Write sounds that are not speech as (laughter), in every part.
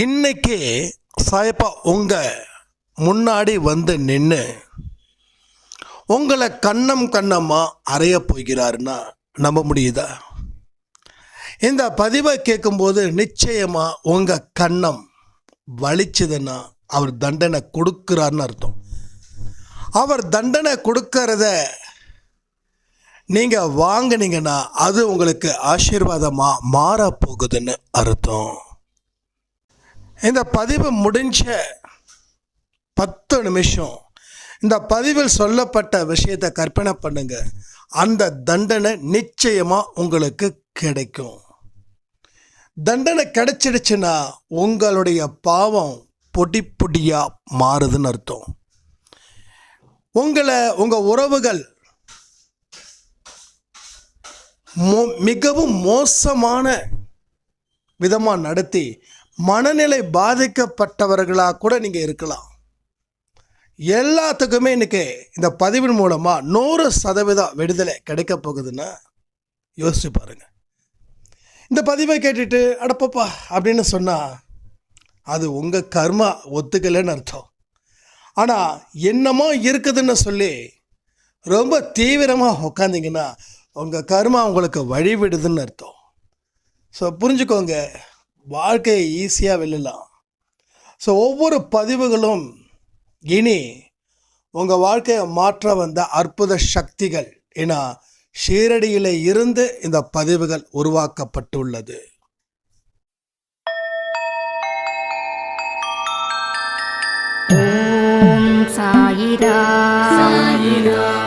இன்னைக்கு சாயப்பா உங்கள் முன்னாடி வந்து நின்று உங்களை கண்ணம் கண்ணமாக அறைய போகிறாருன்னா நம்ப முடியுதா? இந்த பதிவை கேட்கும்போது நிச்சயமாக உங்கள் கண்ணம் வலிச்சதுன்னா அவர் தண்டனை கொடுக்குறாருன்னு அர்த்தம். அவர் தண்டனை கொடுக்கறத நீங்கள் வாங்குனீங்கன்னா அது உங்களுக்கு ஆசீர்வாதமாக மாறப்போகுதுன்னு அர்த்தம். இந்த பதிவு முடிஞ்ச பத்து நிமிஷம் இந்த பதிவில் சொல்லப்பட்ட விஷயத்தை கற்பனை பண்ணுங்க. அந்த தண்டனை நிச்சயமாக உங்களுக்கு கிடைக்கும். தண்டனை கிடைச்சிடுச்சுன்னா உங்களுடைய பாவம் பொடி பொடியாக மாறுதுன்னு அர்த்தம். உங்களை உங்கள் உறவுகள் மோ- மிகவும் மோசமான விதமாக நடத்தி மனநிலை பாதிக்கப்பட்டவர்களாக கூட நீங்கள் இருக்கலாம். எல்லாத்துக்குமே இன்றைக்கி இந்த பதிவின் மூலமாக நூறு சதவீதம் விடுதலை கிடைக்க போகுதுன்னா யோசிச்சு பாருங்க. இந்த பதிவை கேட்டுட்டு அடப்பப்பா அப்படின்னு சொன்னால் அது உங்கள் கர்மா ஒத்துக்கலைன்னு அர்த்தம். ஆனால் என்னமோ இருக்குதுன்னு சொல்லி ரொம்ப தீவிரமாக உட்காந்திங்கன்னா உங்கள் கர்மா உங்களுக்கு வழிவிடுதுன்னு அர்த்தம். ஸோ புரிஞ்சுக்கோங்க. வாழ்க்கையை ஈஸியாக வெல்லலாம். ஸோ ஒவ்வொரு பதிவுகளும் இனி உங்கள் வாழ்க்கையை மாற்ற வந்த அற்புத சக்திகள். ஏன்னா ஷீரடியில் இருந்து இந்த பதிவுகள் உருவாக்கப்பட்டுள்ளது. ஓம் சாயிரா. சாயிரா.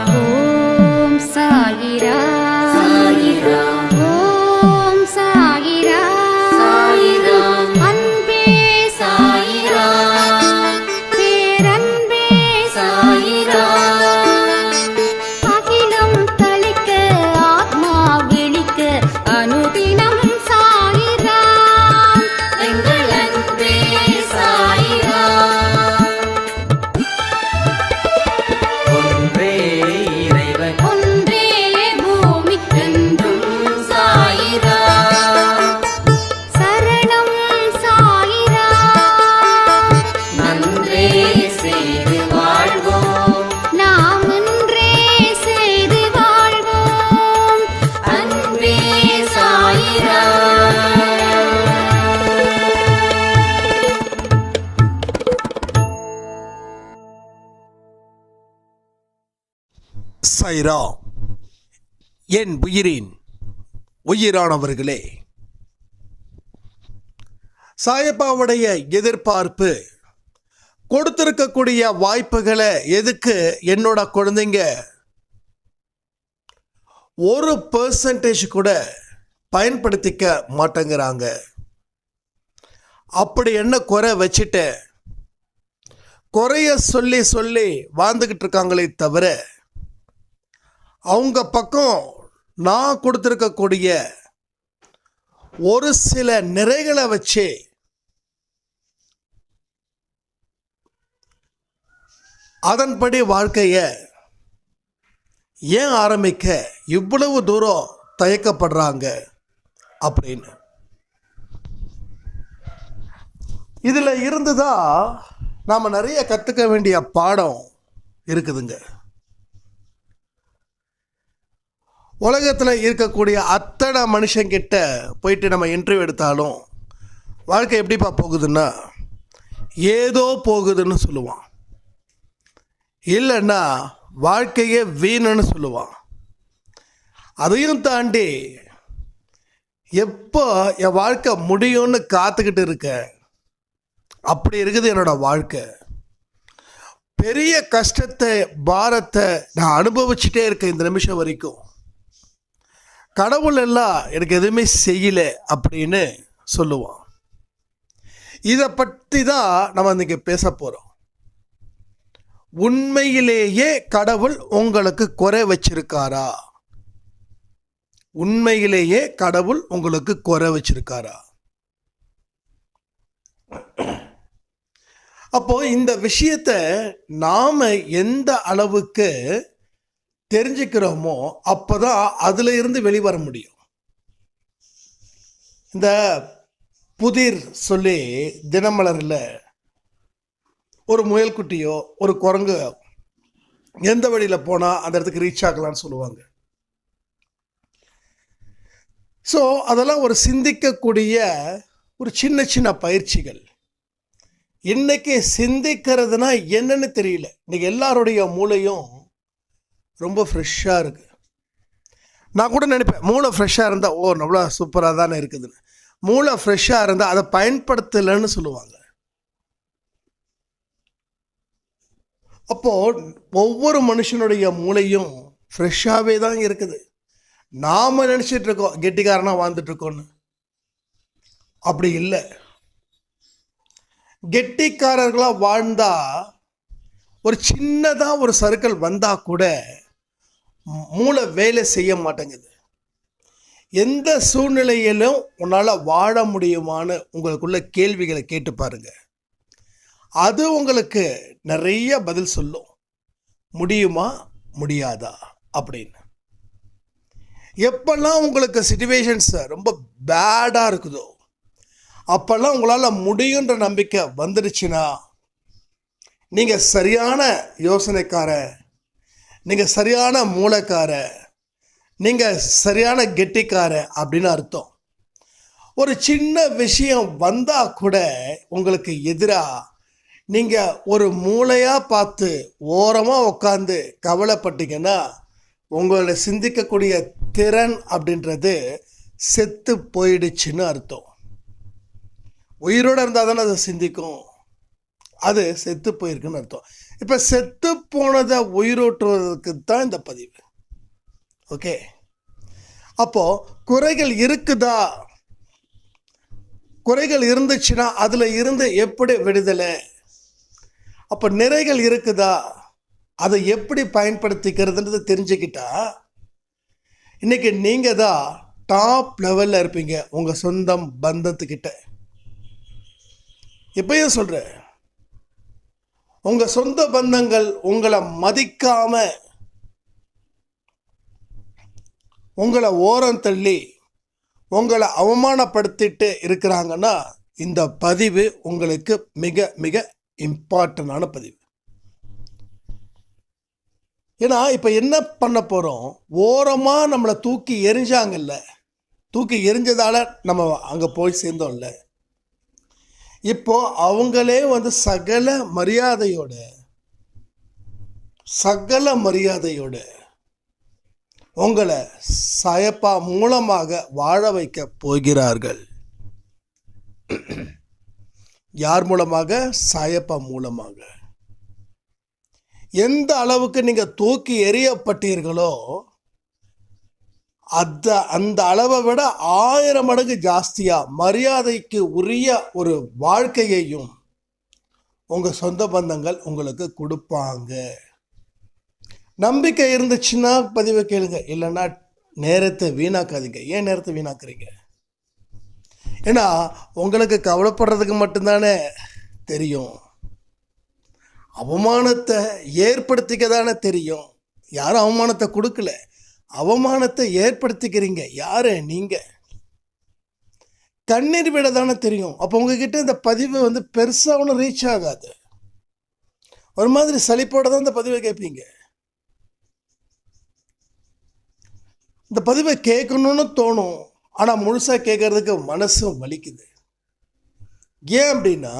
சைரா என் உயிரின் உயிரானவர்களே. சாயப்பாவுடைய எதிர்பார்ப்பு கொடுத்திருக்கக்கூடிய வாய்ப்புகளை எதுக்கு என்னோட குழந்தைங்க? ஒரு பர்சன்டேஜ் கூட பயன்படுத்திக்க மாட்டேங்கிறாங்க. அப்படி என்ன குறை வச்சுட்டு குறைய சொல்லி சொல்லி வாழ்ந்துக்கிட்டு இருக்காங்களே தவிர அவங்க பக்கம் நான் கொடுத்துருக்கக்கூடிய ஒரு சில நிறைகளை வச்சு அதன்படி வாழ்க்கையை ஏன் ஆரம்பிக்க இவ்வளவு தூரம் தயக்கப்படுறாங்க அப்படின்னு. இதில் இருந்து தான் நாம் நிறைய கற்றுக்க வேண்டிய பாடம் இருக்குதுங்க. உலகத்தில் இருக்கக்கூடிய அத்தனை மனுஷங்கிட்ட போயிட்டு நம்ம இன்டர்வியூ எடுத்தாலும் வாழ்க்கை எப்படிப்பா போகுதுன்னா ஏதோ போகுதுன்னு சொல்லுவான். இல்லைன்னா வாழ்க்கையே வீணுன்னு சொல்லுவான். அதையும் தாண்டி எப்போ என் வாழ்க்கை முடியும்னு காத்துக்கிட்டு இருக்க அப்படி இருக்குது என்னோட வாழ்க்கை. பெரிய கஷ்டத்தை பாரத்தை நான் அனுபவிச்சுட்டே இருக்கேன் இந்த நிமிஷம் வரைக்கும். கடவுள் எல்லாம் எனக்கு எதுவுமே செய்யல அப்படின்னு சொல்லுவான். இதை பற்றி தான் நம்ம இன்னைக்கு பேச போகிறோம் உண்மையிலேயே கடவுள் உங்களுக்கு குறை வச்சிருக்காரா? உண்மையிலேயே கடவுள் உங்களுக்கு குறை வச்சிருக்காரா? அப்போ இந்த விஷயத்த நாம எந்த அளவுக்கு தெரிஞ்சுக்கிறோமோ அப்போதான் அதில் இருந்து வெளிவர முடியும். இந்த புதிர் சொல்லி தினமலரில் ஒரு முயல்குட்டியோ ஒரு குரங்கு எந்த வழியில் போனால் அந்த இடத்துக்கு ரீச் ஆகலாம்னு சொல்லுவாங்க. ஸோ அதெல்லாம் ஒரு சிந்திக்கக்கூடிய ஒரு சின்ன சின்ன பயிற்சிகள். இன்னைக்கு சிந்திக்கிறதுனா என்னன்னு தெரியல. இன்னைக்கு எல்லாருடைய மூளையும் ரொம்ப ஃப்ரெஷ்ஷாக இருக்குது நான் கூட நினைப்பேன் மூளை ஃப்ரெஷ்ஷாக இருந்தால் ஓ நல்லா சூப்பராக தானே இருக்குதுன்னு மூளை ஃப்ரெஷ்ஷாக இருந்தால் அதை பயன்படுத்தலைன்னு சொல்லுவாங்க. அப்போது ஒவ்வொரு மனுஷனுடைய மூளையும் ஃப்ரெஷ்ஷாகவே தான் இருக்குது. நாம் நினச்சிட்டு இருக்கோம் கெட்டிக்காரனாக வாழ்ந்துட்டுருக்கோன்னு அப்படி இல்லை. கெட்டிக்காரர்களாக வாழ்ந்தால் ஒரு சின்னதாக ஒரு சர்க்கிள் வந்தால் கூட மூளை வேலை செய்ய மாட்டேங்குது. எந்த சூழ்நிலையிலும் உன்னால் வாழ முடியுமான்னு உங்களுக்குள்ள கேள்விகளை கேட்டு பாருங்க. அது உங்களுக்கு நிறைய பதில் சொல்லும். முடியுமா? முடியாதா? அப்படின்னு. எப்பெல்லாம் உங்களுக்கு சுச்சுவேஷன்ஸ் ரொம்ப பேடாக இருக்குதோ அப்பெல்லாம் உங்களால் முடியுன்ற நம்பிக்கை வந்துடுச்சுன்னா நீங்கள் சரியான யோசனைக்கார நீங்கள் சரியான மூளைக்கார நீங்கள் சரியான கெட்டிக்கார அப்படின்னு அர்த்தம். ஒரு சின்ன விஷயம் வந்தால் கூட உங்களுக்கு எதிராக நீங்கள் ஒரு மூளையாக பார்த்து ஓரமாக உட்காந்து கவலைப்பட்டீங்கன்னா உங்களை சிந்திக்கக்கூடிய திறன் அப்படின்றது செத்து போயிடுச்சுன்னு அர்த்தம். உயிரோடு இருந்தால் தானே அதை சிந்திக்கும். அது செத்து போயிருக்குன்னு அர்த்தம். இப்போ செத்து போனதை உயிரோட்டுவதற்கு தான் இந்த பதிவு. ஓகே? அப்போது குறைகள் இருக்குதா? குறைகள் இருந்துச்சுன்னா அதில் இருந்து எப்படி விடுதலை? அப்போ நிறைகள் இருக்குதா? அதை எப்படி பயன்படுத்திக்கிறதுன்றது தெரிஞ்சுக்கிட்டா இன்னைக்கு நீங்கள் தான் டாப் லெவலில் இருப்பீங்க உங்கள் சொந்தம் பந்தத்துக்கிட்ட. எப்பயும் சொல்கிறேன் உங்கள் சொந்த பந்தங்கள் உங்களை மதிக்காம உங்களை ஓரம் தள்ளி உங்களை அவமானப்படுத்திட்டு இருக்கிறாங்கன்னா இந்த பதிவு உங்களுக்கு மிக மிக இம்பார்ட்டண்டான பதிவு. ஏன்னா இப்போ என்ன பண்ண போகிறோம் ஓரமாக நம்மளை தூக்கி எரிஞ்சாங்கல்ல. தூக்கி எரிஞ்சதால நம்ம அங்கே போய் சேர்ந்தோம்ல. இப்போது அவங்களே வந்து சகல மரியாதையோட சகல மரியாதையோட உங்களை சாயப்பா மூலமாக வாழ வைக்க போகிறார்கள். யார் மூலமாக? சாயப்பா மூலமாக. எந்த அளவுக்கு நீங்கள் தூக்கி எறியப்பட்டீர்களோ அந்த அந்த அளவை விட ஆயிரம் மடங்கு ஜாஸ்தியாக மரியாதைக்கு உரிய ஒரு வாழ்க்கையையும் உங்கள் சொந்த பந்தங்கள் உங்களுக்கு கொடுப்பாங்க. நம்பிக்கை இருந்துச்சுன்னா பதிவை கேளுங்க. இல்லைன்னா நேரத்தை வீணாக்காதீங்க. ஏன் நேரத்தை வீணாக்குறீங்க? ஏன்னா உங்களுக்கு கவலைப்படுறதுக்கு மட்டும்தானே தெரியும். அவமானத்தை ஏற்படுத்திக்க தானே தெரியும். யாரும் அவமானத்தை கொடுக்கல. அவமானத்தை ஏற்படுத்திக்கிறீங்க. யாரு? நீங்க. கண்ணீர் விட தானே தெரியும். அப்போ உங்ககிட்ட இந்த பதிவு வந்து பெருசாக ஒன்றும் ரீச் ஆகாது. ஒரு மாதிரி சளிப்போட தான் இந்த பதிவை கேட்பீங்க இந்த பதிவை கேட்கணும்னு தோணும். ஆனால் முழுசாக கேட்கறதுக்கு மனசும் வலிக்குது. ஏன் அப்படின்னா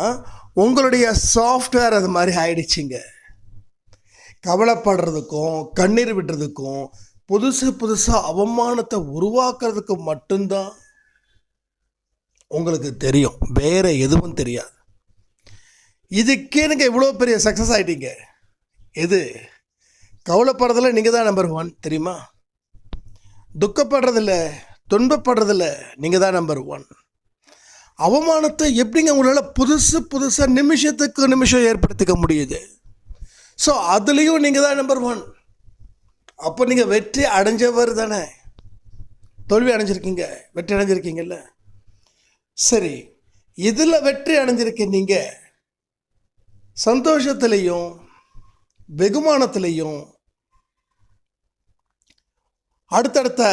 உங்களுடைய சாஃப்ட்வேர் அது மாதிரி ஆயிடுச்சுங்க. கவலைப்படுறதுக்கும் கண்ணீர் விடுறதுக்கும் புதுசு புதுசாக அவமானத்தை உருவாக்குறதுக்கு மட்டும்தான் உங்களுக்கு தெரியும். வேற எதுவும் தெரியாது. இதுக்கே நீங்கள் இவ்வளோ பெரிய சக்ஸஸ் ஆகிட்டீங்க எது? கவலைப்படுறதில் நீங்கள் தான் நம்பர் ஒன் தெரியுமா? துக்கப்படுறதில்ல துன்பப்படுறதில்ல நீங்கள் தான் நம்பர் ஒன் அவமானத்தை எப்படிங்க உங்களால் புதுசு புதுசாக நிமிஷத்துக்கு நிமிஷம் ஏற்படுத்திக்க முடியுது? ஸோ அதுலேயும் நீங்கள் தான் நம்பர் ஒன் அப்போ நீங்கள் வெற்றி அடைஞ்சவர் தானே. தோல்வி அடைஞ்சிருக்கீங்க வெற்றி அடைஞ்சிருக்கீங்கல்ல? சரி இதில் வெற்றி அடைஞ்சிருக்க நீங்கள் சந்தோஷத்திலையும் வெகுமானத்திலையும் அடுத்தடுத்த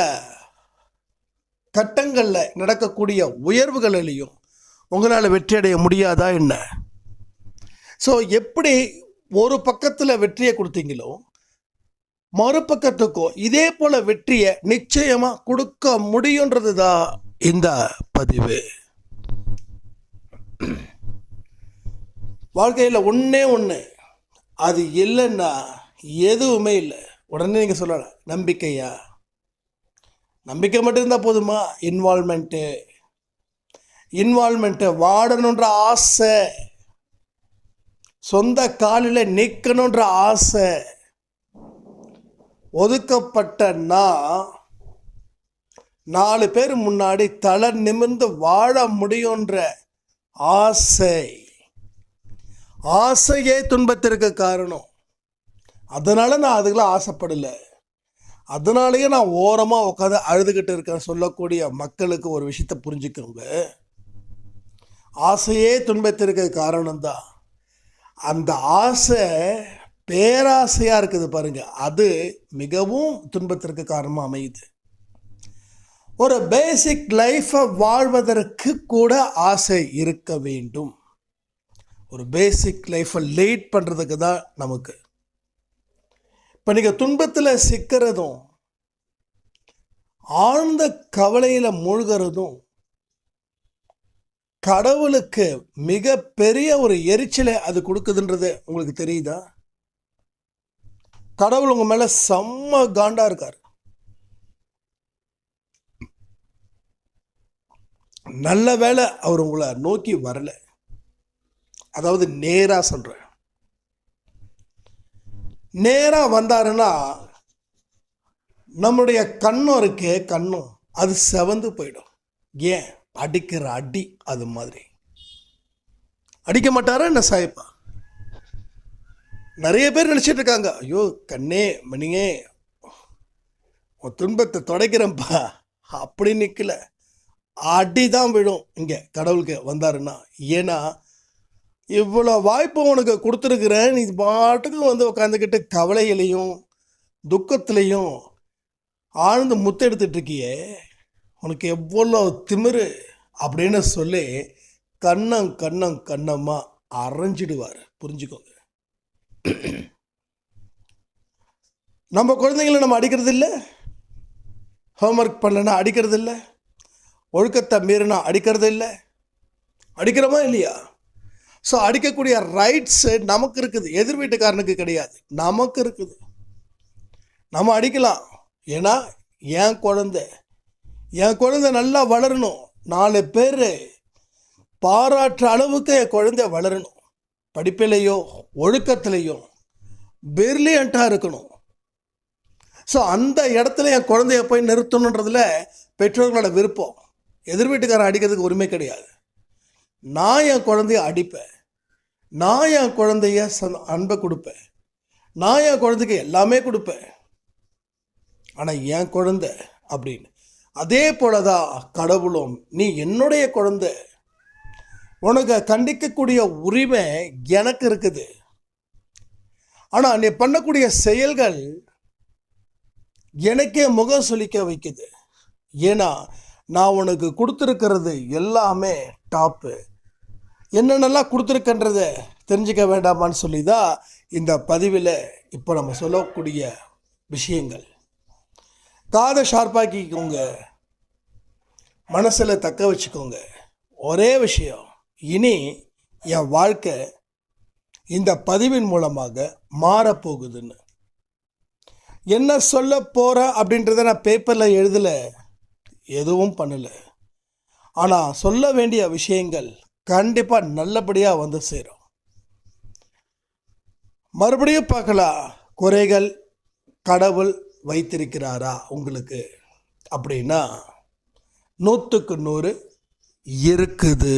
கட்டங்களில் நடக்கக்கூடிய உயர்வுகளிலையும் உங்களால் வெற்றி அடைய முடியாதா என்ன? ஸோ எப்படி ஒரு பக்கத்தில் வெற்றியை கொடுத்தீங்களோ மறுபக்கத்துக்கும் இதே போல வெற்றியை நிச்சயமாக கொடுக்க முடியுன்றது தான் இந்த பதிவு. வாழ்க்கையில் ஒன்றே ஒன்று அது இல்லைன்னா எதுவுமே இல்லை. உடனே நீங்கள் சொல்லலாம் நம்பிக்கையா? நம்பிக்கை மட்டும் இருந்தால் போதுமா? இன்வால்மெண்ட்டு இன்வால்மெண்ட்டு வாடணுன்ற ஆசை. சொந்த காலில் நிற்கணுன்ற ஆசை. ஒதுக்கப்பட்ட நான் நாலு பேர் முன்னாடி தலை நிமிர்ந்து வாழ முடியுன்ற ஆசை. ஆசையே துன்பத்திற்கு காரணம். அதனால நான் அதுக்கெல்லாம் ஆசைப்படலை. அதனாலேயே நான் ஓரமாக உட்காந்து அழுதுகிட்டு இருக்கேன் சொல்லக்கூடிய மக்களுக்கு ஒரு விஷயத்தை புரிஞ்சுக்கோங்க. ஆசையே துன்பத்திற்கு காரணம்தான். அந்த ஆசை பேராசையாக இருக்குது பாருங்கள் அது மிகவும் துன்பத்திற்கு காரணமாக அமையுது. ஒரு பேசிக் லைஃப்பை வாழ்வதற்கு கூட ஆசை இருக்க வேண்டும். ஒரு பேசிக் லைஃப்பை லீட் பண்ணுறதுக்கு தான் நமக்கு. இப்போ நீங்கள் துன்பத்தில் சிக்கிறதும் ஆழ்ந்த கவலையில் மூழ்கிறதும் கடவுளுக்கு மிக பெரிய ஒரு எரிச்சலை அது கொடுக்குதுன்றது உங்களுக்கு தெரியுதா? கடவுள் உங்கள் மேலே செம்ம காண்டாக இருக்கார். நல்ல வேளை அவர் உங்களை நோக்கி வரல. அதாவது நேராக சொல்றேன். நேராக வந்தாருன்னா நம்முடைய கண்ணும் இருக்கே கண்ணும் அது செவந்து போயிடும். ஏன்? அடிக்கிற அடி அது மாதிரி. அடிக்க மாட்டாரா என்ன சாய்ப்பா? நிறைய பேர் நினச்சிட்டு இருக்காங்க. ஐயோ கண்ணே மணியே உன் துன்பத்தை தொடக்கிறேன்ப்பா. அப்படி நிற்கல அடி தான் விழும். இங்கே கடவுளுக்கு வந்தாருன்னா ஏன்னா இவ்வளோ வாய்ப்பு உனக்கு கொடுத்துருக்குறேன். நீ பாட்டுக்கு வந்து உட்காந்துக்கிட்டு கவலையிலையும் துக்கத்துலேயும் ஆழ்ந்து முத்தெடுத்துட்ருக்கியே உனக்கு எவ்வளோ திமிரு அப்படின்னு சொல்லி கண்ணம் கண்ணம் கண்ணம்மா அரைஞ்சிடுவார். புரிஞ்சுக்கோங்க. (clears throat) நம்ம குழந்தைங்கள நம்ம அடிக்கிறது இல்லை ஹோம்ஒர்க் பண்ணலன்னா அடிக்கிறது இல்லை ஒழுக்கத்தை மீறினா அடிக்கிறது இல்லை அடிக்கிறோமா இல்லையா? ஸோ அடிக்கக்கூடிய ரைட்ஸு நமக்கு இருக்குது. எதிர் வீட்டுக்காரனுக்கு கிடையாது. நமக்கு இருக்குது. நம்ம அடிக்கலாம். ஏன்னா என் குழந்தை. என் குழந்தை நல்லா வளரணும். நாலு பேர் பாராட்டுற அளவுக்கு என் குழந்தை வளரணும். படிப்பிலையோ ஒழுக்கத்திலையோ பிரில்லியண்ட்டாக இருக்கணும். ஸோ அந்த இடத்துல என் குழந்தைய போய் நிறுத்தணுன்றதுல பெற்றோர்களோட விருப்பம். எதிர் வீட்டுக்காரன் அடிக்கிறதுக்கு உரிமை கிடையாது. நான் என் குழந்தைய அடிப்பேன். நான் என் குழந்தைய சந் அன்பை கொடுப்பேன். நான் என் குழந்தைக்கு எல்லாமே கொடுப்பேன். ஆனால் என் குழந்தை அப்படின்னு. அதே போல தான் கடவுளும் நீ என்னுடைய குழந்தை உனக்கு கண்டிக்கக்கூடிய உரிமை எனக்கு இருக்குது. ஆனால் நீ பண்ணக்கூடிய செயல்கள் எனக்கே முகம் சுளிக்க வைக்குது. ஏன்னா நான் உனக்கு கொடுத்துருக்கிறது எல்லாமே டாப்பு. என்னென்னலாம் கொடுத்துருக்கன்றத தெரிஞ்சுக்க வேண்டாமான்னு சொல்லி தான் இந்த பதிவில் இப்போ நம்ம சொல்லக்கூடிய விஷயங்கள். காதை ஷார்ப்பாக்கிக்கோங்க மனசில் தக்க வச்சுக்கோங்க. ஒரே விஷயம் இனி என் வாழ்க்கை இந்த பதிவின் மூலமாக மாறப்போகுதுன்னு. என்ன சொல்ல போகிறேன் அப்படின்றத நான் பேப்பரில் எழுதலை எதுவும் பண்ணலை. ஆனால் சொல்ல வேண்டிய விஷயங்கள் கண்டிப்பாக நல்லபடியாக வந்து சேரும். மறுபடியும் பார்க்கலாம் குறைகள் கடவுள் வைத்திருக்கிறாரா உங்களுக்கு? அப்படின்னா நூற்றுக்கு நூறு இருக்குது.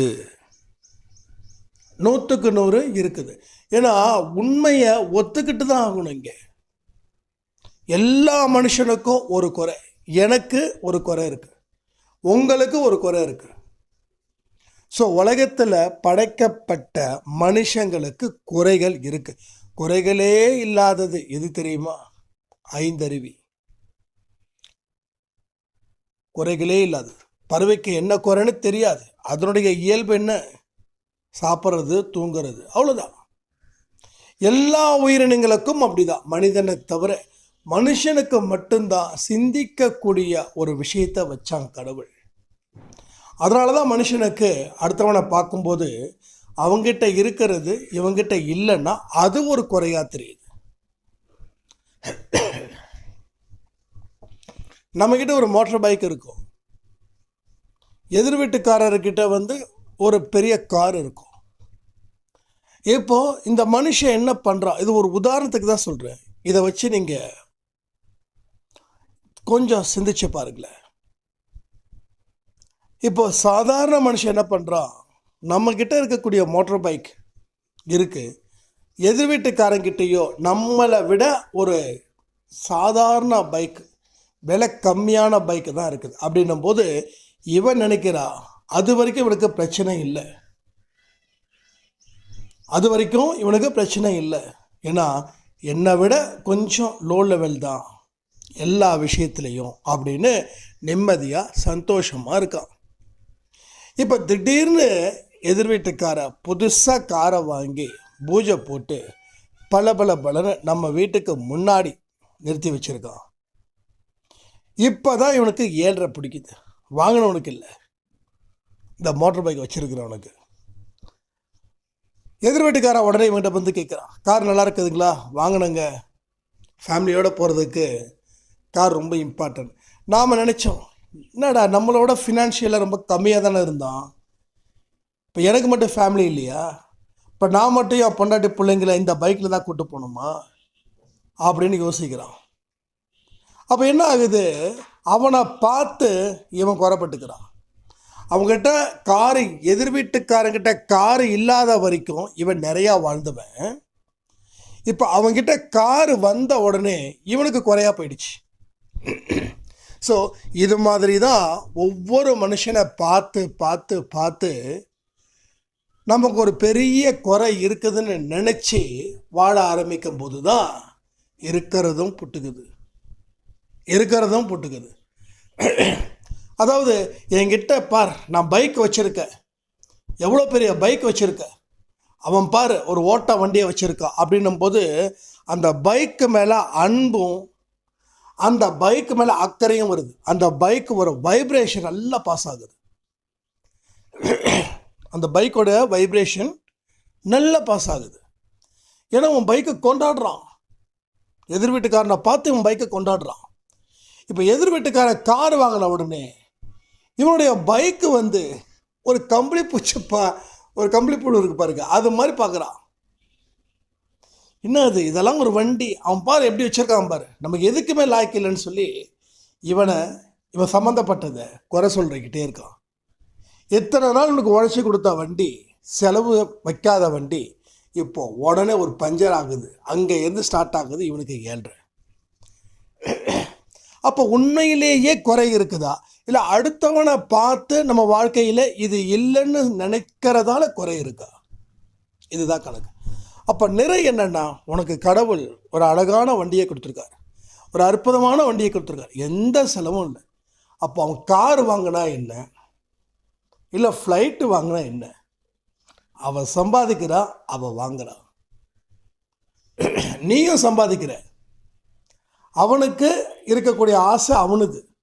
நூற்றுக்கு நூறு இருக்குது. ஏன்னா உண்மையை ஒத்துக்கிட்டு தான் ஆகணும் இங்கே. எல்லா மனுஷனுக்கும் ஒரு குறை. எனக்கு ஒரு குறை இருக்குது உங்களுக்கு ஒரு குறை இருக்குது ஸோ உலகத்தில் படைக்கப்பட்ட மனுஷங்களுக்கு குறைகள் இருக்குது குறைகளே இல்லாதது எது தெரியுமா? ஐந்தருவி. குறைகளே இல்லாதது. பறவைக்கு என்ன குறைன்னு தெரியாது. அதனுடைய இயல்பு என்ன? சாப்பிட்றது தூங்குறது. அவ்வளோதான் எல்லா உயிரினங்களுக்கும் அப்படிதான். மனிதனை தவிர மனுஷனுக்கு மட்டும்தான் சிந்திக்கக்கூடிய ஒரு விஷயத்தை வச்சான் கடவுள். அதனால தான் மனுஷனுக்கு அடுத்தவனை பார்க்கும்போது அவங்ககிட்ட இருக்கிறது இவங்கிட்ட இல்லைன்னா அது ஒரு குறையாக தெரியுது. நம்மக்கிட்ட ஒரு மோட்டார் பைக் இருக்கும். எதிர் வீட்டுக்காரர்கிட்ட வந்து ஒரு பெரிய கார் இருக்கும். இப்போ இந்த மனுஷன் என்ன பண்ணுறான் இது ஒரு உதாரணத்துக்கு தான் சொல்கிறேன் இதை வச்சு நீங்கள் கொஞ்சம் சிந்திச்சு பாருங்களேன். இப்போ சாதாரண மனுஷன் என்ன பண்ணுறான் நம்மக்கிட்ட இருக்கக்கூடிய மோட்டார் பைக் இருக்குது எதிர் வீட்டுக்காரங்கிட்டேயோ நம்மளை விட ஒரு சாதாரண பைக் விலை கம்மியான பைக்கு தான் இருக்குது. அப்படின்னும் போது இவன் நினைக்கிறா அது வரைக்கும் இவனுக்கு பிரச்சனை இல்லை. அது வரைக்கும் இவனுக்கு பிரச்சனை இல்லை. ஏன்னா என்னை விட கொஞ்சம் லோ லெவல் தான் எல்லா விஷயத்துலேயும் அப்படின்னு நிம்மதியாக சந்தோஷமாக இருக்கான். இப்போ திடீர்னு எதிர் வீட்டுக்கார புதுசாக காரை வாங்கி பூஜை போட்டு பல பல பலன்னு நம்ம வீட்டுக்கு முன்னாடி நிறுத்தி வச்சுருக்கான். இப்போ தான் இவனுக்கு ஏழரை பிடிக்குது. வாங்கினவனுக்கு இல்லை. இந்த மோட்டர் பைக் வச்சுருக்கிறவனுக்கு. எதிர் வீட்டுக்காரன் உடனே இவன்கிட்ட வந்து கேட்குறான் கார் நல்லா இருக்குதுங்களா? வாங்கினங்க. ஃபேமிலியோடு போகிறதுக்கு கார் ரொம்ப இம்பார்ட்டன்ட் நாம் நினச்சோம் என்னடா நம்மளோட ஃபினான்ஷியலாக ரொம்ப கம்மியாக தானே இருந்தான். இப்போ எனக்கு மட்டும் ஃபேமிலி இல்லையா? இப்போ நான் மட்டும் என் பொண்டாட்டி பிள்ளைங்களை இந்த பைக்கில் தான் கூட்டு போகணுமா? அப்படின்னு யோசிக்கிறான். அப்போ என்ன ஆகுது? அவனை பார்த்து இவன் குறைப்பட்டுக்கிறான். அவங்ககிட்ட காரு எதிர் வீட்டுக்காரங்கிட்ட காரு இல்லாத வரைக்கும் இவன் நிறையா வாழ்ந்தவன். இப்போ அவங்கிட்ட காரு வந்த உடனே இவனுக்கு குறையா போயிடுச்சு. ஸோ இது மாதிரி தான் ஒவ்வொரு மனுஷனை பார்த்து பார்த்து பார்த்து நமக்கு ஒரு பெரிய குறை இருக்குதுன்னு நினச்சி வாழ ஆரம்பிக்கும் போது தான் இருக்கிறதும் புட்டுக்குது. இருக்கிறதும் புட்டுக்குது. அதாவது என்கிட்ட பார் நான் பைக் வச்சுருக்கேன். எவ்வளோ பெரிய பைக் வச்சுருக்கேன்? அவன் பார் ஒரு ஓட்ட வண்டியை வச்சுருக்கான் அப்படின்னும் போது அந்த பைக்கு மேலே அன்பும் அந்த பைக்கு மேலே அக்கறையும் வருது. அந்த பைக் ஒரு வைப்ரேஷன் நல்லா பாஸ் ஆகுது. அந்த பைக்கோட வைப்ரேஷன் நல்லா பாஸ் ஆகுது. ஏன்னா உன் பைக்கை கொண்டாடுறான். எதிர் வீட்டுக்காரனை பார்த்து உன் பைக்கை கொண்டாடுறான். இப்போ எதிர் வீட்டுக்காரன் கார் வாங்கின உடனே இவனுடைய பைக்கு வந்து ஒரு கம்பளி பா ஒரு கம்பளி புழு இருக்கு பாருங்க அது மாதிரி பார்க்குறான். என்ன அது இதெல்லாம் ஒரு வண்டி? அவன் பாரு எப்படி வச்சிருக்கான் பாரு. நமக்கு எதுக்குமே லாய்க்கு இல்லைன்னு சொல்லி இவனை இவன் சம்மந்தப்பட்டதை குறை சொல்கிறக்கிட்டே இருக்கான். எத்தனை நாள் உனக்கு உழைச்சி கொடுத்த வண்டி செலவு வைக்காத வண்டி இப்போ உடனே ஒரு பஞ்சர் ஆகுது. அங்கே இருந்து ஸ்டார்ட் ஆகுது இவனுக்கு ஏழ்ற அப்போ உண்மையிலேயே குறை இருக்குதா? இல்லை அடுத்தவனை பார்த்து நம்ம வாழ்க்கையில் இது இல்லைன்னு நினைக்கிறதால குறை இருக்கா? இதுதான் கணக்கு. அப்போ நிறை என்னென்னா உனக்கு கடவுள் ஒரு அழகான வண்டியை கொடுத்துருக்காரு. ஒரு அற்புதமான வண்டியை கொடுத்துருக்காரு. எந்த செலவும் இல்லை. அப்போ அவன் கார் வாங்கினா என்ன? இல்லை ஃப்ளைட்டு வாங்கினா என்ன? அவன் சம்பாதிக்கிறா அவன் வாங்குறா. நீயும் சம்பாதிக்கிற. அவனுக்கு இருக்கக்கூடிய ஆசை அவனுது.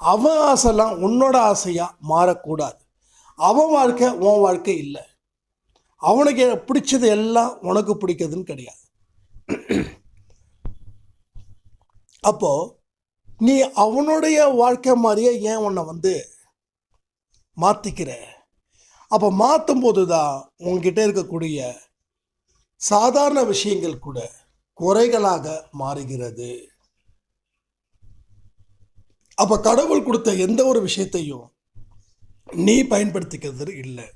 அவன் ஆசைலாம் உன்னோட ஆசையாக மாறக்கூடாது. அவன் வாழ்க்கை உன் வாழ்க்கை இல்லை. அவனுக்கு பிடிச்சது எல்லாம் உனக்கு பிடிக்குதுன்னு கிடையாது. அப்போது நீ அவனுடைய வாழ்க்கை மாதிரியே ஏன் உன்னை வந்து மாற்றிக்கிற அப்போ மாற்றும் போது தான் உங்ககிட்ட இருக்கக்கூடிய சாதாரண விஷயங்கள் கூட குறைகளாக மாறுகிறது. அப்போ கடவுள் கொடுத்த எந்த ஒரு விஷயத்தையும் நீ பயன்படுத்திக்கிறது இல்லை.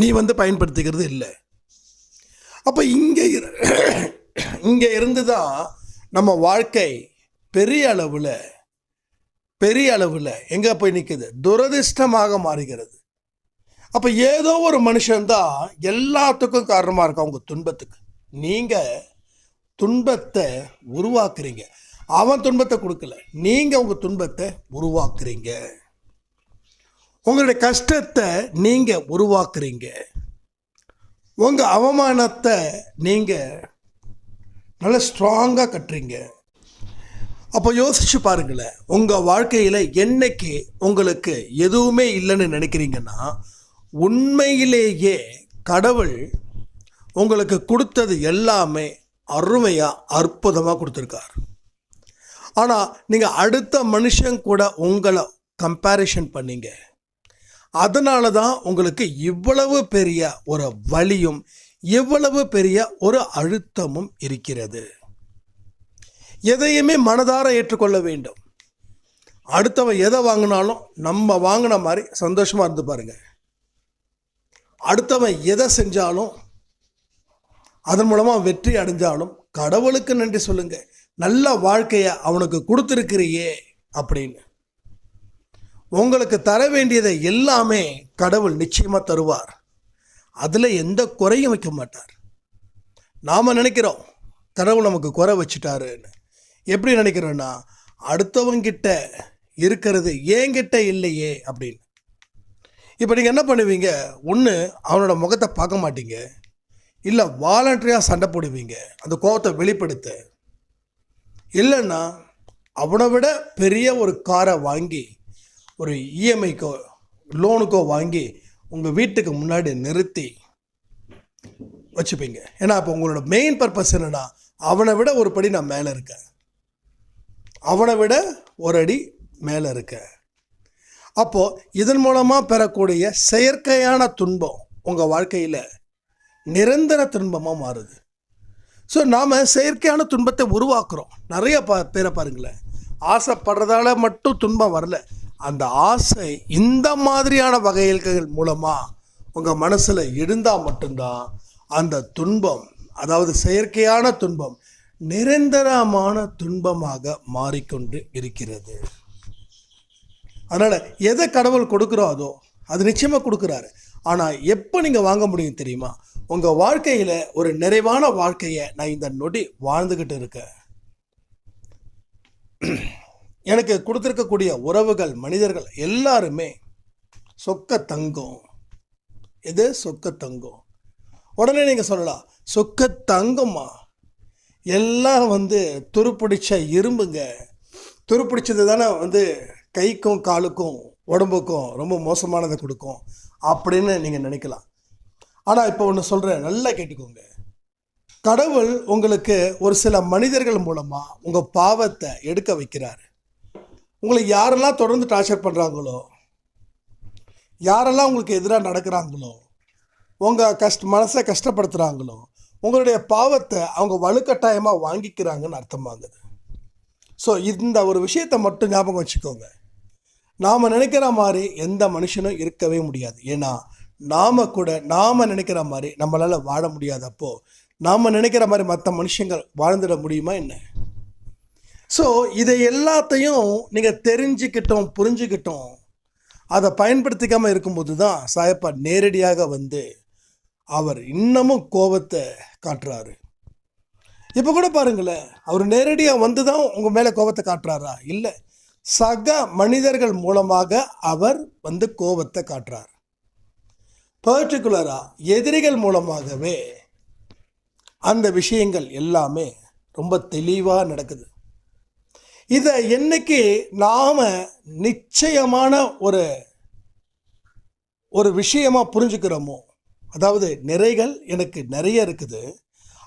நீ வந்து பயன்படுத்திக்கிறது இல்லை. அப்போ இங்கே இரு இங்கே இருந்து தான் நம்ம வாழ்க்கை பெரிய அளவில் பெரிய அளவில் எங்கே போய் நிற்குது துரதிர்ஷ்டமாக மாறுகிறது. அப்போ ஏதோ ஒரு மனுஷன்தான் எல்லாத்துக்கும் காரணமாக இருக்கும் அவங்க துன்பத்துக்கு. நீங்கள் துன்பத்தை உருவாக்குறீங்க. அவன் துன்பத்தை கொடுக்கல. நீங்கள் உங்கள் துன்பத்தை உருவாக்குறீங்க. உங்களுடைய கஷ்டத்தை நீங்கள் உருவாக்குறீங்க. உங்கள் அவமானத்தை நீங்கள் நல்ல ஸ்ட்ராங்காக கட்டுறீங்க. அப்போ யோசிச்சு பாருங்களேன். உங்கள் வாழ்க்கையில் என்னைக்கு உங்களுக்கு எதுவுமே இல்லைன்னு நினைக்கிறீங்கன்னா உண்மையிலேயே கடவுள் உங்களுக்கு கொடுத்தது எல்லாமே அருமையாக அற்புதமாக கொடுத்துருக்கார். ஆனால் நீங்கள் அடுத்த மனுஷன் கூட உங்களை கம்பேரிஷன் பண்ணீங்க. அதனால தான் உங்களுக்கு இவ்வளவு பெரிய ஒரு வலியும் இவ்வளவு பெரிய ஒரு அழுத்தமும் இருக்கிறது. எதையுமே மனதார ஏற்றுக்கொள்ள வேண்டும். அடுத்தவன் எதை வாங்கினாலும் நம்ம வாங்கின மாதிரி சந்தோஷமாக இருந்து பாருங்க. அடுத்தவன் எதை செஞ்சாலும் அதன் மூலமாக வெற்றி அடைஞ்சாலும் கடவுளுக்கு நன்றி சொல்லுங்கள் நல்ல வாழ்க்கையை அவனுக்கு கொடுத்துருக்கிறியே அப்படின்னு. உங்களுக்கு தர வேண்டியதை எல்லாமே கடவுள் நிச்சயமாக தருவார். அதில் எந்த குறையும் வைக்க மாட்டார். நாம் நினைக்கிறோம் கடவுள் நமக்கு குறை வச்சுட்டாருன்னு. எப்படி நினைக்கிறோன்னா அடுத்தவங்கிட்ட இருக்கிறது ஏங்கிட்ட இல்லையே அப்படின்னு. இப்போ நீங்கள் என்ன பண்ணுவீங்க? ஒன்று அவனோட முகத்தை பார்க்க மாட்டீங்க. இல்லை வாலண்டரியாக சண்டை போடுவீங்க. அந்த கோபத்தை வெளிப்படுத்த. இல்லைன்னா அவனை விட பெரிய ஒரு காரை வாங்கி ஒரு இஎம்ஐக்கோ லோனுக்கோ வாங்கி உங்கள் வீட்டுக்கு முன்னாடி நிறுத்தி வச்சுப்பீங்க. ஏன்னா இப்போ உங்களோட மெயின் பர்பஸ் என்னன்னா அவனை விட ஒரு படி நான் மேலே இருக்கேன் அவனை விட ஒரு அடி மேலே இருக்கேன் அப்போது இதன் மூலமாக பெறக்கூடிய செயற்கையான துன்பம் உங்கள் வாழ்க்கையில் நிரந்தர துன்பமாக மாறுது. ஸோ நாம் செயற்கையான துன்பத்தை உருவாக்குறோம். நிறைய பா பேரை பாருங்களேன். ஆசைப்படுறதால மட்டும் துன்பம் வரல. அந்த ஆசை இந்த மாதிரியான வகைகள் மூலமாக உங்கள் மனசில் இருந்தால் மட்டும்தான் அந்த துன்பம் அதாவது செயற்கையான துன்பம் நிரந்தரமான துன்பமாக மாறிக்கொண்டு இருக்கிறது. அதனால் எதை கடவுள் கொடுக்குறோ அதோ அது நிச்சயமாக கொடுக்குறாரு. ஆனால் எப்போ நீங்கள் வாங்க முடியும் தெரியுமா? உங்கள் வாழ்க்கையில் ஒரு நிறைவான வாழ்க்கையை நான் இந்த நொடி வாழ்ந்துக்கிட்டு இருக்கேன். எனக்கு கொடுத்துருக்கக்கூடிய உறவுகள் மனிதர்கள் எல்லாருமே சொக்க தங்கம். எது? சொக்க தங்கம். உடனே நீங்கள் சொல்லலாம் சொக்க தங்கம்மா? எல்லாம் வந்து துருப்பிடிச்ச இரும்புங்க. துருப்பிடிச்சது தானே வந்து கைக்கும் காலுக்கும் உடம்புக்கும் ரொம்ப மோசமானதை கொடுக்கும் அப்படின்னு நீங்கள் நினைக்கலாம். ஆனால் இப்போ ஒன்று சொல்கிறேன் நல்லா கேட்டுக்கோங்க. கடவுள் உங்களுக்கு ஒரு சில மனிதர்கள் மூலமாக உங்கள் பாவத்தை எடுக்க வைக்கிறார். உங்களை யாரெல்லாம் தொடர்ந்து டார்ச்சர் பண்ணுறாங்களோ யாரெல்லாம் உங்களுக்கு எதிராக நடக்கிறாங்களோ உங்கள் கஷ்ட மனசை கஷ்டப்படுத்துகிறாங்களோ உங்களுடைய பாவத்தை அவங்க வலுக்கட்டாயமாக வாங்கிக்கிறாங்கன்னு அர்த்தமாகுது ஸோ இந்த ஒரு விஷயத்தை மட்டும் ஞாபகம் வச்சுக்கோங்க. நாம் நினைக்கிற மாதிரி எந்த மனுஷனும் இருக்கவே முடியாது. ஏன்னா நாம் கூட நாம் நினைக்கிற மாதிரி நம்மளால் வாழ முடியாதப்போ நாம் நினைக்கிற மாதிரி மற்ற மனுஷங்கள் வாழ்ந்துட முடியுமா என்ன? ஸோ இதை எல்லாத்தையும் நீங்கள் தெரிஞ்சுக்கிட்டோம் புரிஞ்சுக்கிட்டோம். அதை பயன்படுத்திக்காமல் இருக்கும்போது தான் சாயப்பா நேரடியாக வந்து அவர் இன்னமும் கோபத்தை காட்டுறாரு. இப்போ கூட பாருங்களேன் அவர் நேரடியாக வந்து தான் உங்கள் மேலே கோபத்தை காட்டுறாரா? இல்லை சக மனிதர்கள் மூலமாக அவர் வந்து கோபத்தை காட்டுறார். பர்டிகுலராக எதிரிகள் மூலமாகவே அந்த விஷயங்கள் எல்லாமே ரொம்ப தெளிவாக நடக்குது. இதை என்னைக்கு நாம் நிச்சயமான ஒரு ஒரு விஷயமா புரிஞ்சுக்கிறோமோ அதாவது நிறைகள் எனக்கு நிறைய இருக்குது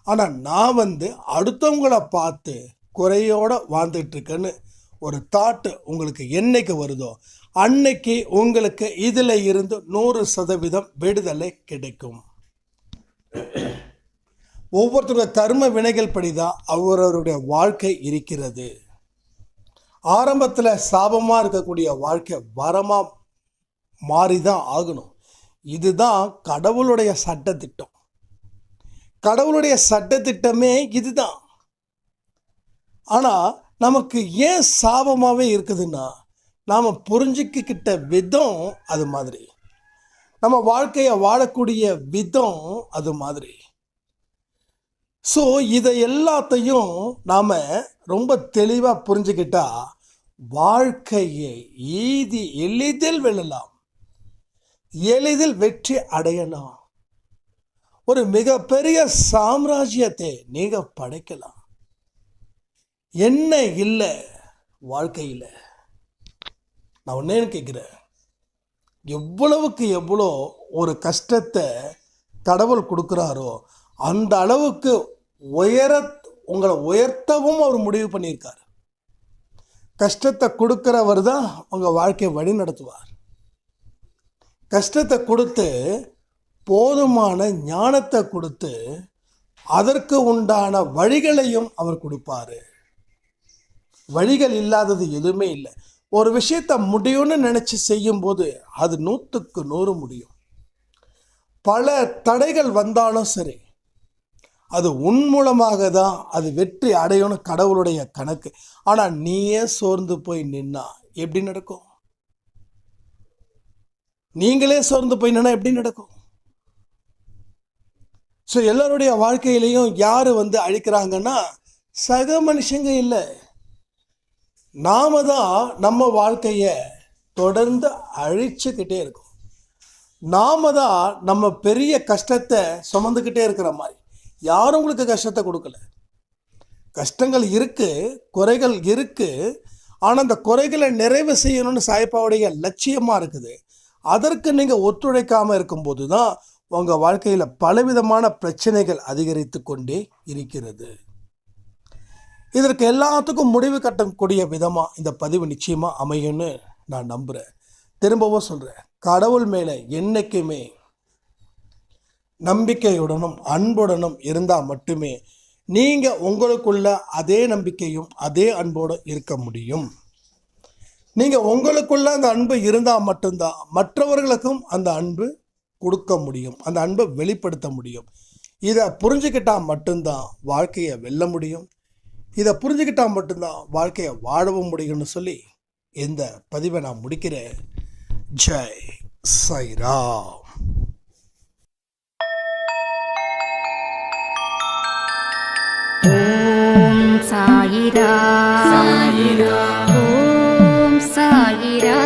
ஆனால் நான் வந்து அடுத்தவங்கள பார்த்து குறையோடு வாழ்ந்துட்டுருக்கேன்னு ஒரு தாட்டு உங்களுக்கு என்னைக்கு வருதோ அன்னைக்கு உங்களுக்கு இதில் இருந்து நூறு சதவீதம் விடுதலை கிடைக்கும். ஒவ்வொருத்தருடைய தர்ம வினைகள் படிதான் அவரவருடைய வாழ்க்கை இருக்கிறது. ஆரம்பத்தில் சாபமாக இருக்கக்கூடிய வாழ்க்கை வரமாக மாறி தான் ஆகணும். இதுதான் கடவுளுடைய சட்டத்திட்டம். கடவுளுடைய சட்டத்திட்டமே இதுதான். ஆனால் நமக்கு ஏன் சாபமாகவே இருக்குதுன்னா நாம் புரிஞ்சுக்கிட்ட விதம் அது மாதிரி. நம்ம வாழ்க்கையை வாழக்கூடிய விதம் அது மாதிரி. ஸோ இதை எல்லாத்தையும் நாம் ரொம்ப தெளிவாக புரிஞ்சுக்கிட்டா வாழ்க்கையை ஈதி எளிதில் வெல்லலாம். எளிதில் வெற்றி அடையலாம். ஒரு மிகப்பெரிய சாம்ராஜ்யத்தை நீங்கள் படைக்கலாம். என்ன இல்லை வாழ்க்கையில்? நான் ஒன்னே கேட்குறேன். எவ்வளவுக்கு எவ்வளோ ஒரு கஷ்டத்தை கடவுள் கொடுக்குறாரோ அந்த அளவுக்கு உயர உங்களை உயர்த்தவும் அவர் முடிவு பண்ணியிருக்காரு. கஷ்டத்தை கொடுக்குறவர் தான் உங்கள் வாழ்க்கையை வழி நடத்துவார் கஷ்டத்தை கொடுத்து போதுமான ஞானத்தை கொடுத்து அதற்கு உண்டான வழிகளையும் அவர் கொடுப்பாரு. வழிகள் இல்லாதது எதுவுமே இல்லை. ஒரு விஷயத்தை முடியும்னு நினச்சி செய்யும்போது அது நூற்றுக்கு நூறு முடியும். பல தடைகள் வந்தாலும் சரி அது உன் மூலமாக தான் அது வெற்றி அடையும்னு கடவுளுடைய கணக்கு. ஆனால் நீயே சோர்ந்து போய் நின்னா எப்படி நடக்கும்? நீங்களே சோர்ந்து போய் நின்னா எப்படி நடக்கும்? ஸோ எல்லாருடைய வாழ்க்கையிலையும் யார் வந்து அழிக்கிறாங்கன்னா சக மனுஷங்க இல்லை. நாம தான் நம்ம வாழ்க்கையை தொடர்ந்து அழிச்சுக்கிட்டே இருக்கோம். நாம தான் நம்ம பெரிய கஷ்டத்தை சுமந்துக்கிட்டே இருக்கிற மாதிரி. யாரும் உங்களுக்கு கஷ்டத்தை கொடுக்கல. கஷ்டங்கள் இருக்குது குறைகள் இருக்குது ஆனால் அந்த குறைகளை நிறைவு செய்யணும்னு சாய்ப்பாவுடைய லட்சியமாக இருக்குது. அதற்கு நீங்கள் ஒத்துழைக்காமல் இருக்கும்போது தான் உங்கள் வாழ்க்கையில் பலவிதமான பிரச்சனைகள் அதிகரித்து கொண்டே இருக்கிறது. இதற்கு எல்லாத்துக்கும் முடிவு கட்டக்கூடிய விதமாக இந்த பதிவு நிச்சயமாக அமையும்னு நான் நம்புகிறேன் திரும்பவும் சொல்கிறேன் கடவுள் மேலே என்றைக்குமே நம்பிக்கையுடனும் அன்புடனும் இருந்தால் மட்டுமே நீங்கள் உங்களுக்குள்ள அதே நம்பிக்கையும் அதே அன்போடு இருக்க முடியும். நீங்கள் உங்களுக்குள்ள அந்த அன்பு இருந்தால் மட்டும்தான் மற்றவர்களுக்கும் அந்த அன்பு கொடுக்க முடியும் அந்த அன்பை வெளிப்படுத்த முடியும். இதை புரிஞ்சுக்கிட்டால் மட்டும்தான் வாழ்க்கையை வெல்ல முடியும். இதை புரிஞ்சுக்கிட்டால் மட்டும்தான் வாழ்க்கையை வாழவும் முடியும்னு சொல்லி இந்த பதிவை நான் முடிக்கிறேன். ஜெய் சைராம். சாயிரா சாயிரா ஓம் சாயிரா